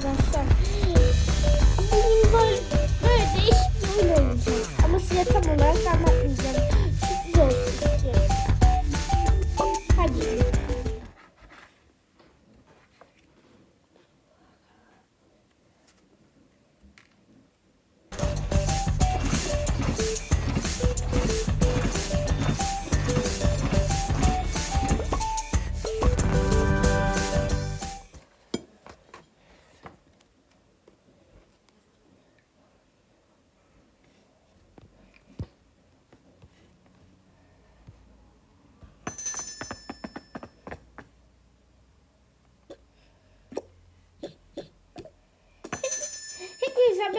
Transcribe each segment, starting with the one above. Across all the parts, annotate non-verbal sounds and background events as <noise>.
arkadaşlar. Bugün böyle, böyle değişik bir oyun oynayacağız. Ama size tam olarak anlatmayacağım. Sürpriz olsun istiyorum.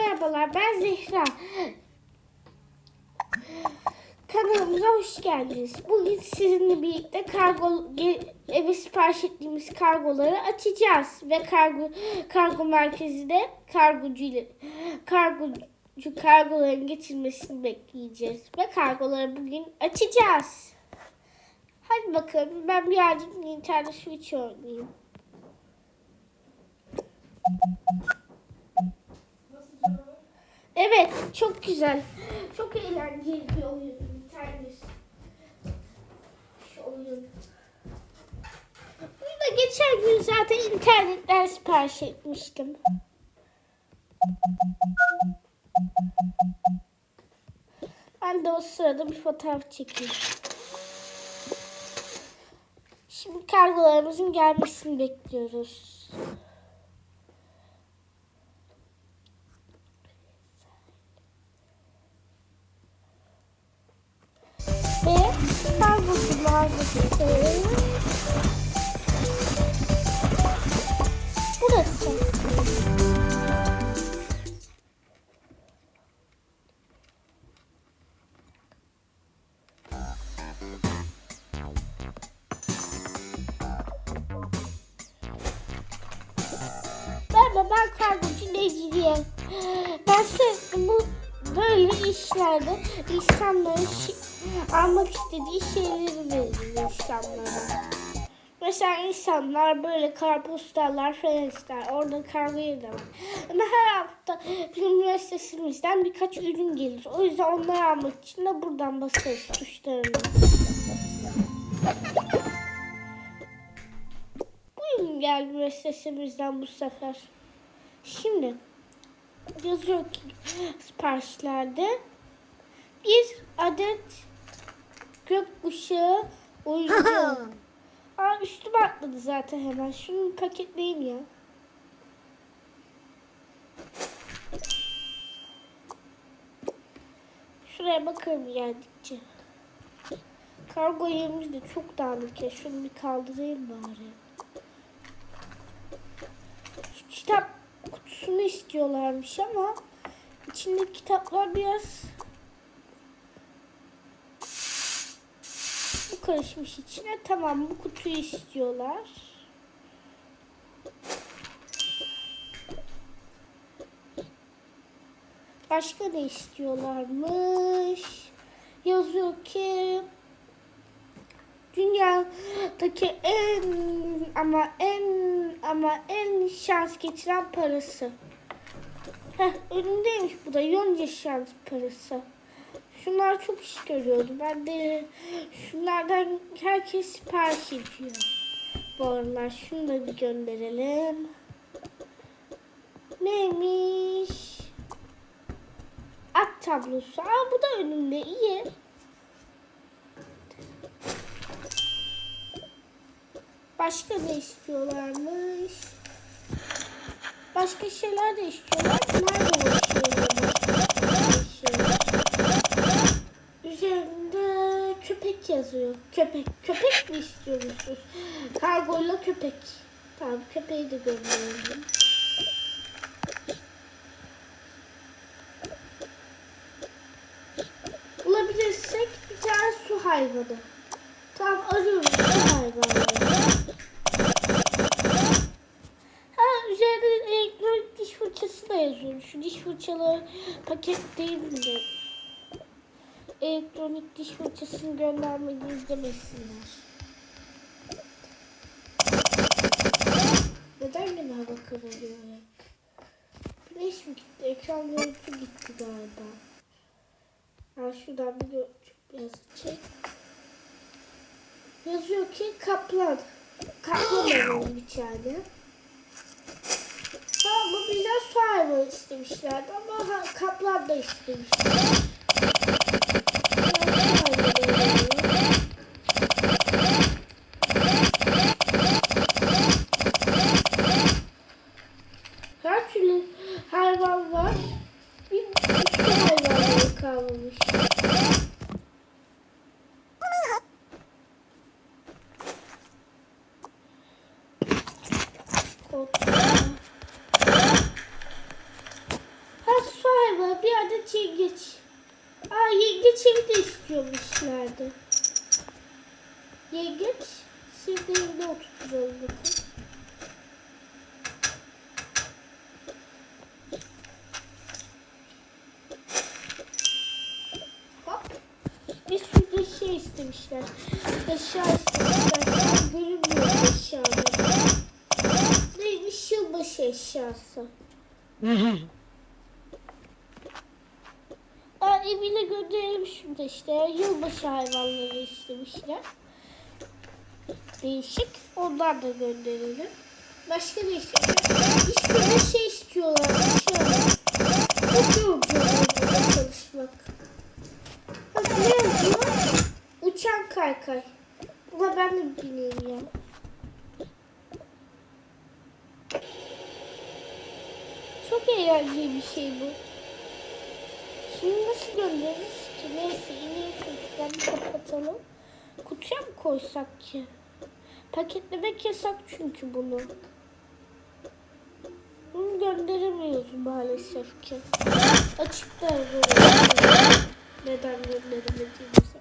Merhabalar. Ben Zehra. Kanalımıza hoş geldiniz. Bugün sizinle birlikte kargo eve sipariş ettiğimiz kargoları açacağız ve kargo kargo merkezinde kargocu ile kargocu kargoların getirmesini bekleyeceğiz ve kargoları bugün açacağız. Hadi bakalım ben birazcık Nintendo Switch oynayayım. Evet, çok güzel. Çok eğlenceli bir oyun. Biter Şu oyun. Bunu da geçen gün zaten internetten sipariş etmiştim. Ben de o sırada bir fotoğraf çekeyim. Şimdi kargolarımızın gelmesini bekliyoruz. Ve kargocu mağazası. Burası. Merhaba ben kargocu Necdiye. Ben sürekli bu böyle işlerde insanların almak istediği şeyleri veririm insanlara. Mesela insanlar böyle karpuzlarlar falan ister. Orada kargo yeri de var. Ama her hafta bizim birkaç ürün gelir. O yüzden onları almak için de buradan basarız tuşlarına. Bu ürün geldi müessesemizden bu sefer. Şimdi yazıyor ki siparişlerde bir adet gökkuşağı oyuncağı. <laughs> Aa üstüme atladı zaten hemen. Şunu paketleyeyim ya. Şuraya bakalım geldikçe. Kargo yerimiz de çok dağınık ya. Şunu bir kaldırayım bari. Şu kitap kutusunu istiyorlarmış ama içindeki kitaplar biraz bu karışmış içine. Tamam bu kutuyu istiyorlar. Başka ne istiyorlarmış? Yazıyor ki dünyadaki en ama en ama en şans getiren parası. Heh, önümdeymiş bu da yonca şans parası. Şunlar çok iş görüyordu. Ben de şunlardan herkes sipariş ediyor. Bu aralar şunu da bir gönderelim. Neymiş? At tablosu. Aa bu da önümde iyi. Başka ne istiyorlarmış? Başka şeyler de istiyorlar. Nerede o şeyler? Şey. Üzerinde köpek yazıyor. Köpek. Köpek mi istiyormuşsunuz? Kargoyla köpek. Tamam köpeği de gönderelim. Bulabilirsek bir tane su hayvanı. Tamam arıyorum su hayvanı. Ha üzerinde elektronik diş fırçası da yazıyor. Şu diş fırçaları paket değil mi? Elektronik diş fırçasını göndermedi izlemesinler. Neden gene hava kararıyor? ya? ekran görüntü gitti galiba. Ben şuradan bir biraz çek. Yazıyor ki kaplan. Kaplan alalım bir tane. Ha bu bize su hayvanı istemişlerdi ama ha, kaplan da istemişler. Biraz su hayvanı alalım. Her türlü hayvan var. Bir su hayvanları kalmamış. Korkma. Ha su hayvanı bir adet yengeç. Aa yengeç evi de istiyormuşlardı. Yengeç. Şimdi evde oturturalım bakın. Hop. Bir sürü şey istemişler. Şu an görünmüyor. Neymiş yılbaşı eşyası. <laughs> Aa, evine gönderelim şimdi işte. Yılbaşı hayvanları istemişler. Değişik. Onlar da gönderelim. Başka ne istiyorlar? Sürü şey istiyorlar. Şöyle. Çok yorucu burada çalışmak. Uçan kaykay. Buna ben de bineyim ya. Çok eğlenceli bir şey bu. Şimdi nasıl göndeririz ki? Neyse şuradan bir kapatalım. Kutuya mı koysak ki? Paketlemek yasak çünkü bunu. Bunu gönderemiyoruz maalesef ki. Açıkta yazıyor. Neden gönderemediğimizi.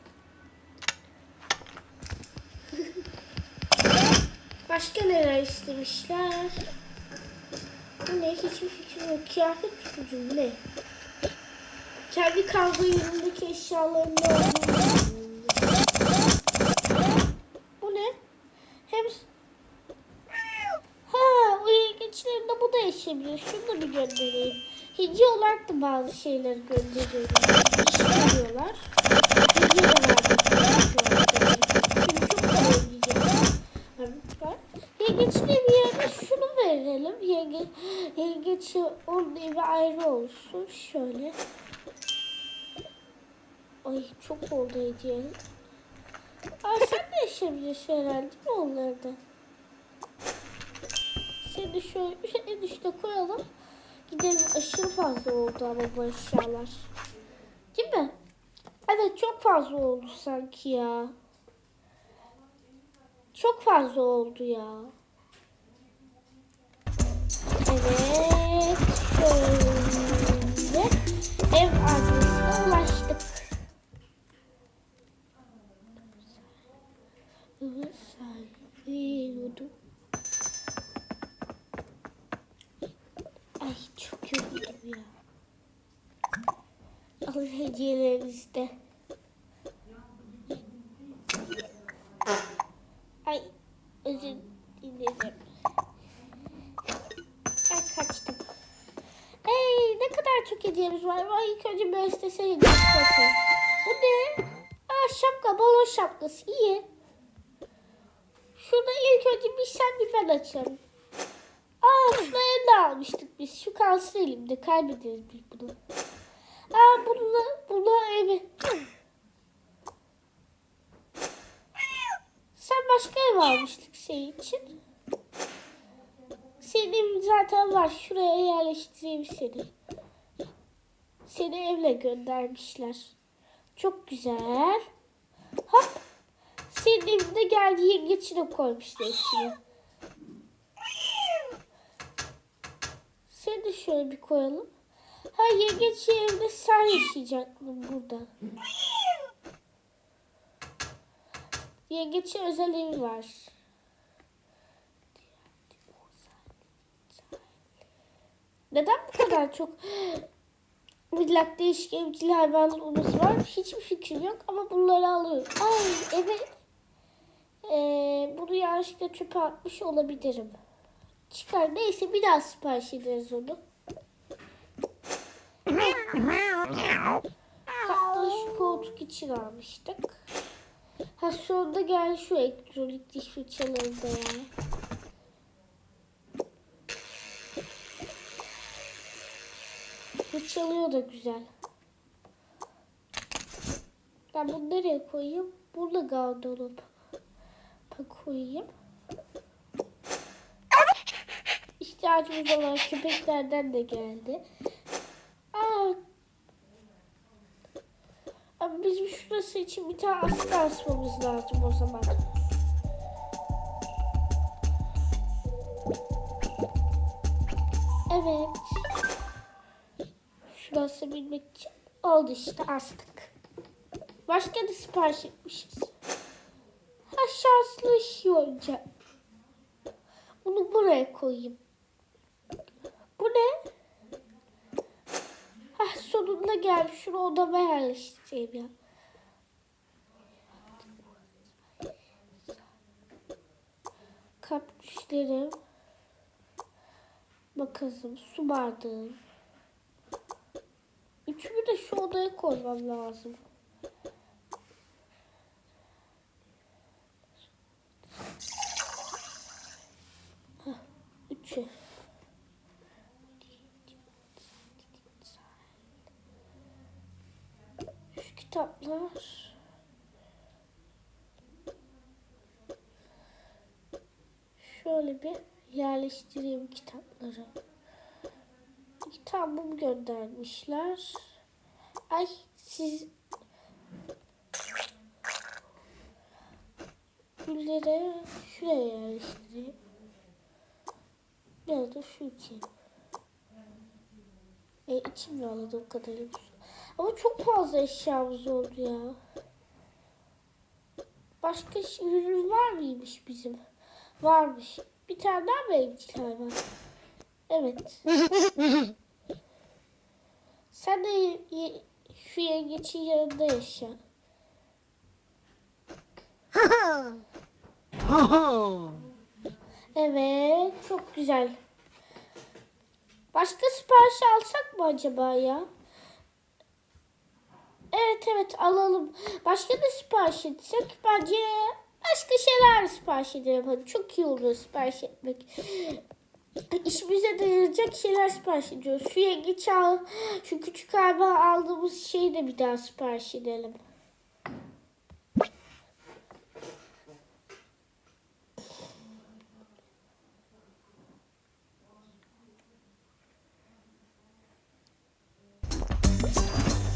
Başka neler istemişler? Bu ne? Hiçbir fikrim yok. Kıyafet tutucu ne? Kendi kavga yerindeki eşyaların ne olduğunu bilmiyorum. Bu ne? Hem Ha, o yengeçlerinde bu da yaşayabilir. Şunu da bir göndereyim. Hediye olarak da bazı şeyler gönderiyorum. İş veriyorlar. Hediye de verdim. Çünkü çok para ödeyecekler. Yengeçli bir yerine şunu verelim. Yenge, yengeç onun evi ayrı olsun. Şöyle. Ay çok oldu hediye. Aa sen de yaşayabilirsin herhalde değil mi onları da? Seni şöyle en üstte koyalım. Gidelim aşırı fazla oldu ama bu eşyalar. Değil mi? Evet çok fazla oldu sanki ya. Çok fazla oldu ya. De. Ay özür dilerim. Ay kaçtım. Ey ne kadar çok hediyemiz var. Ay ilk önce bir istese hediyesi bakayım. Bu ne? Aa şapka, balon şapkası. İyi. Şurada ilk önce bir sen bir ben açalım. Aa şunu elde almıştık biz. Şu kalsın elimde. Kaybederiz biz bunu. Aa bununla, bununla evi. Sen başka ev almıştık senin için. Senin zaten var. Şuraya yerleştireyim seni. Seni evle göndermişler. Çok güzel. Hop. Senin evinde geldi yengeçine koymuşlar içine. Seni şöyle bir koyalım. Ha yengeç evinde sen yaşayacaktın burada. Yengeç'in özel evi var. Neden bu kadar çok millak değişik evcil hayvanlar olması var? Hiçbir fikrim yok ama bunları alıyorum. Ay evet. Ee, bunu yanlışlıkla çöpe atmış olabilirim. Çıkar. Neyse bir daha sipariş ederiz onu. Tatlı şu koltuk için almıştık. Ha sonunda geldi şu elektronik diş fırçaları da yani. Fırçalıyor da güzel. Ben bunu nereye koyayım? Burada gardırop koyayım. İhtiyacımız olan köpeklerden de geldi. Aa, Şurası için bir tane askı asmamız lazım o zaman. Evet. Şurası bilmek için oldu işte astık. Başka da sipariş etmişiz. Ha şanslı iş olacak. Bunu buraya koyayım. Bu ne? Hah sonunda geldi. Şunu odama yerleştireyim ya. Kaktüslerim. Makasım, su bardağım. Üçümü de şu odaya koymam lazım. Hah, üçü. Şu kitaplar. Şöyle bir yerleştireyim kitapları. Kitabımı göndermişler. Ay siz gülleri şuraya yerleştireyim. Biraz da şu içeyim. E, içim anladığım kadarıyla. Ama çok fazla eşyamız oldu ya. Başka ürün var mıymış bizim? Varmış. Bir tane daha mı evcil hayvan? Evet. <laughs> Sen de şu yengeçin yanında yaşa. <laughs> Evet, çok güzel. Başka sipariş alsak mı acaba ya? Evet evet alalım. Başka da sipariş etsek bence başka şeyler sipariş edelim. Hadi çok iyi olur sipariş etmek. İşimize de yarayacak şeyler sipariş ediyoruz. Şu yengeç al, şu küçük hayvan aldığımız şeyi de bir daha sipariş edelim.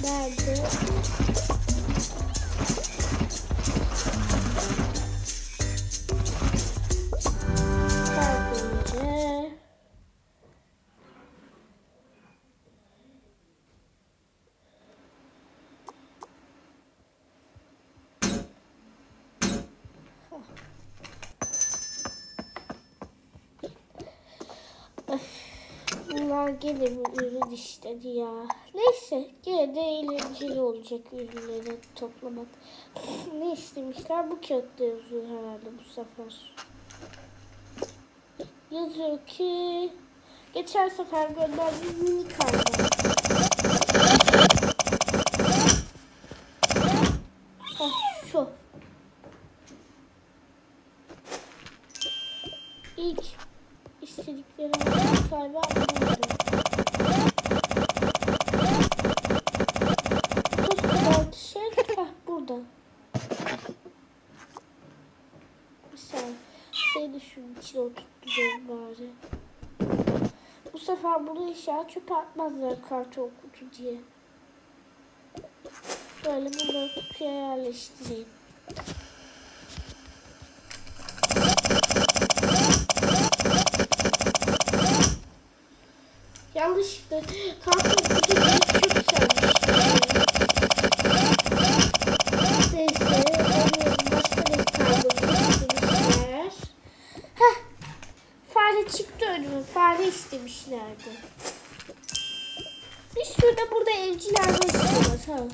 Nerede? Gene bu ürün istedi ya. Neyse gene de eğlenceli olacak ürünleri toplamak. <laughs> ne istemişler? Bu kağıtta yazıyor herhalde bu sefer. Yazıyor ki geçen sefer gönderdiğim mini kargo. Ah şu. İlk istedikleri galiba buydu. Koskocaman şey heh, burada. Bir saniye. Seni de şunun içine oturtturayım bari. Bu sefer bunu inşallah çöpe atmazlar karton kutu diye. Böyle bunları kutuya yerleştireyim. Yanlışlıkla karton kutu diye çöp sermiş. Neyse, alıyorum. başka ne kargosu istemişler. Heh, fare çıktı önüme. Fare istemişlerdi. Bir sürü de burada evciler var istiyorlar. Ha.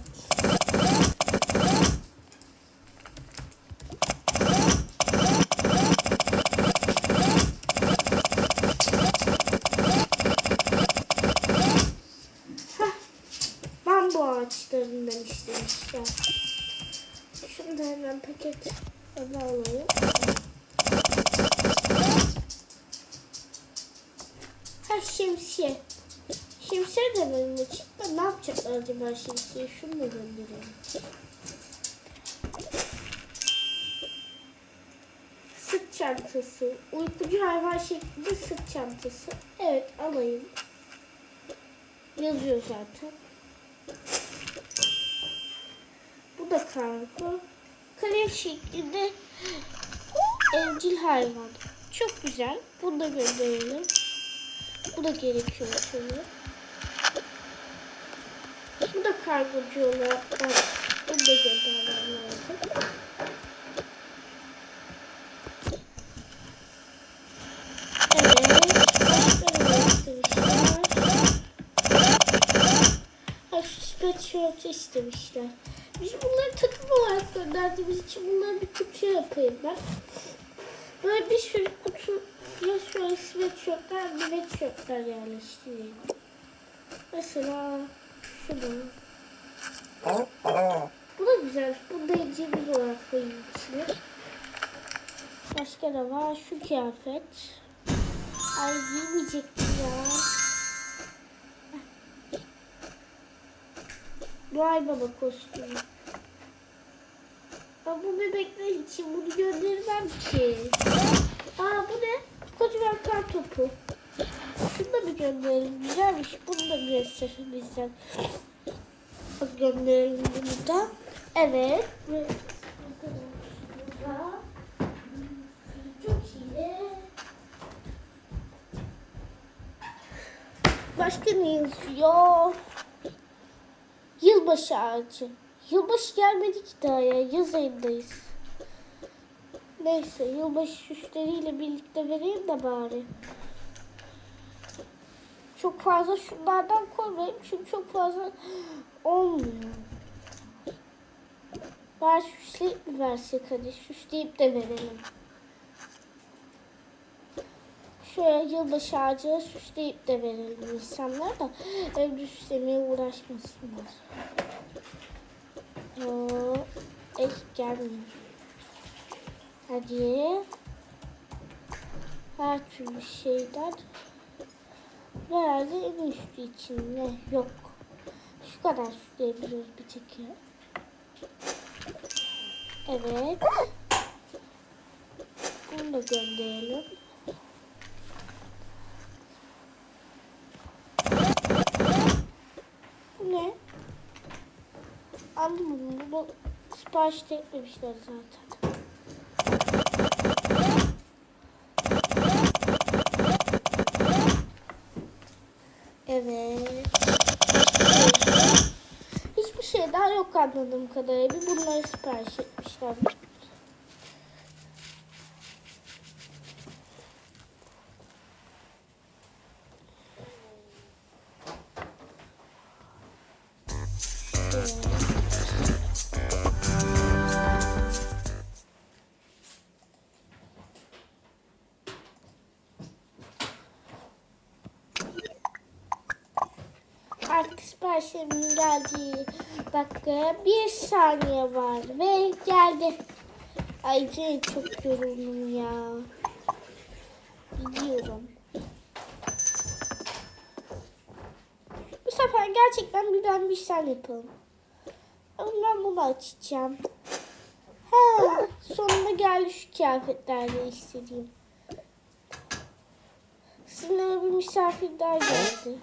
Heh. Paket. Onu alayım. Ha şemsiye. Şemsiye de benim için. Ne yapacaklar acaba şemsiye? Şunu da gönderelim. Sırt çantası. Uykucu hayvan şeklinde sırt çantası. Evet alayım. Yazıyor zaten. Bu da kargo. Kalem şeklinde evcil hayvan. Çok güzel. Bunu da gönderelim. Bu da gerekiyor şöyle. Bu da kargocu olarak ben bunu da göndermem lazım. Evet. İstemişler. Biz bunları takım olarak gönderdiğimiz için bunları bir kutuya yapayım ben. Böyle bir sürü kutu ya şöyle sweatshirtler, bir sweatshirtler yerleştireyim. Mesela şunu. Bu da güzel. Bu da ceviz olarak koyayım içine. Başka da var. Şu kıyafet. Ay giymeyecektim ya. Vay baba kostümü. Ben bu bebekler için bunu göndermem ki. Aa bu ne? Kocaman kar topu. Şunu da bir gönderelim. Güzelmiş. Bunu da gösterin bizden. Bak gönderelim bunu da. Evet. Başka ne yazıyor? Yılbaşı ağacı. Yılbaşı gelmedi ki daha ya. Yaz ayındayız. Neyse yılbaşı süsleriyle birlikte vereyim de bari. Çok fazla şunlardan koymayayım çünkü çok fazla olmuyor. Bari süsleyip mi versek hadi süsleyip de verelim. Şöyle yılbaşı ağacı süsleyip de verelim insanlar da evde süslemeye uğraşmasınlar. Oo, eh gelmiyor. Hadi. Her türlü şeyden. Herhalde en üstü için ne? Yok. Şu kadar süsleyebiliyoruz bir tek ya. Evet. Bunu da gönderelim. Bu ne? Anlamadım. Bunu sipariş de etmemişler zaten. Evet. Hiçbir şey daha yok anladığım kadarıyla. Bunları sipariş etmişler. Evet. Siparişlerimin geldiği dakikaya bir saniye var ve geldi. Ay çok yoruldum ya. Gidiyorum. Bu sefer gerçekten bir ben bir sen yapalım. Ben bunu açacağım. Ha, sonunda geldi şu kıyafetlerle istediğim. Sizin bir misafir daha geldi.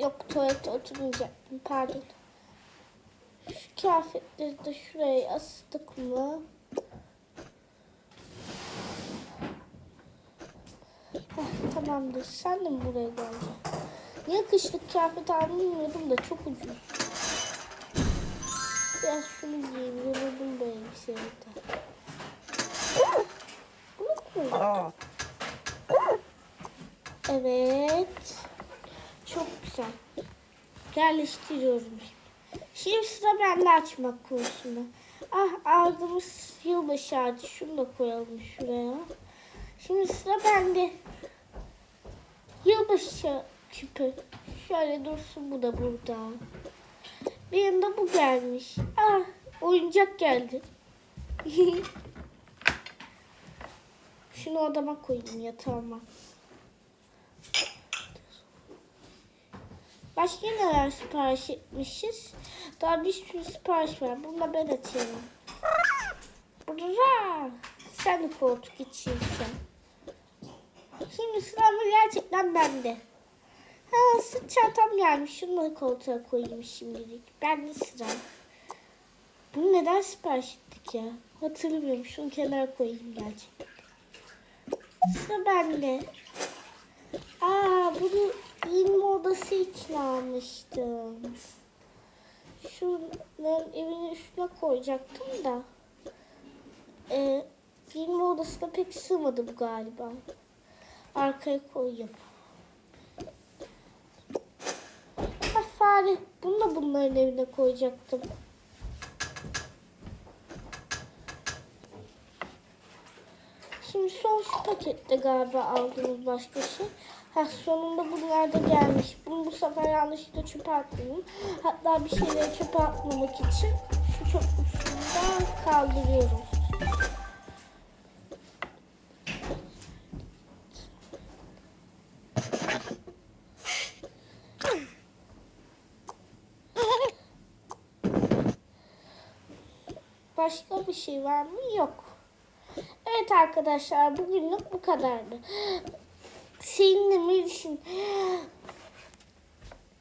Yok tuvalete oturmayacaktım pardon. Şu kıyafetleri de şuraya astık mı? Heh, tamamdır. Sen de mi buraya geleceksin? Niye kışlık kıyafet almıyordum da çok ucuz. Biraz şunu giyeyim. Yoruldum bu elbiseyle. Bunu koy. Evet. Güzel. Yerleştiriyorum şimdi. Şimdi sıra bende açmak konusunda. Ah aldığımız yılbaşı ağacı. Şunu da koyalım şuraya. Şimdi sıra bende. Yılbaşı küpü. Şöyle dursun bu da burada. Bir yanında bu gelmiş. Ah oyuncak geldi. <laughs> Şunu odama koyayım yatağıma. Başka neler sipariş etmişiz? Daha bir sürü sipariş var. Bununla ben atıyorum. Bra! Sen koltuk içiyorsun. Şimdi sıramı gerçekten bende. Ha sırt çantam gelmiş. Şunları koltuğa koyayım şimdilik. Ben de sıra. Bunu neden sipariş ettik ya? Hatırlamıyorum. Şunu kenara koyayım gerçekten. Sıra bende. Aa bunu giyinme odası için almıştım. Şunların evinin üstüne koyacaktım da. Ee, giyinme odasına pek sığmadı bu galiba. Arkaya koyayım. Ah fare. Bunu da bunların evine koyacaktım. Şimdi son pakette galiba aldığımız başka şey. Ha sonunda bunlar da gelmiş. Bunu bu sefer yanlışlıkla çöpe atmayayım. Hatta bir şeyleri çöpe atmamak için şu çöp kutusundan kaldırıyoruz. Başka bir şey var mı? Yok. Evet arkadaşlar bugünlük bu kadardı. Seninle Melis'in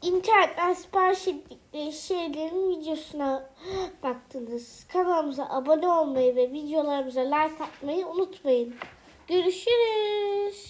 internetten sipariş ettikleri şeylerin videosuna baktınız. Kanalımıza abone olmayı ve videolarımıza like atmayı unutmayın. Görüşürüz.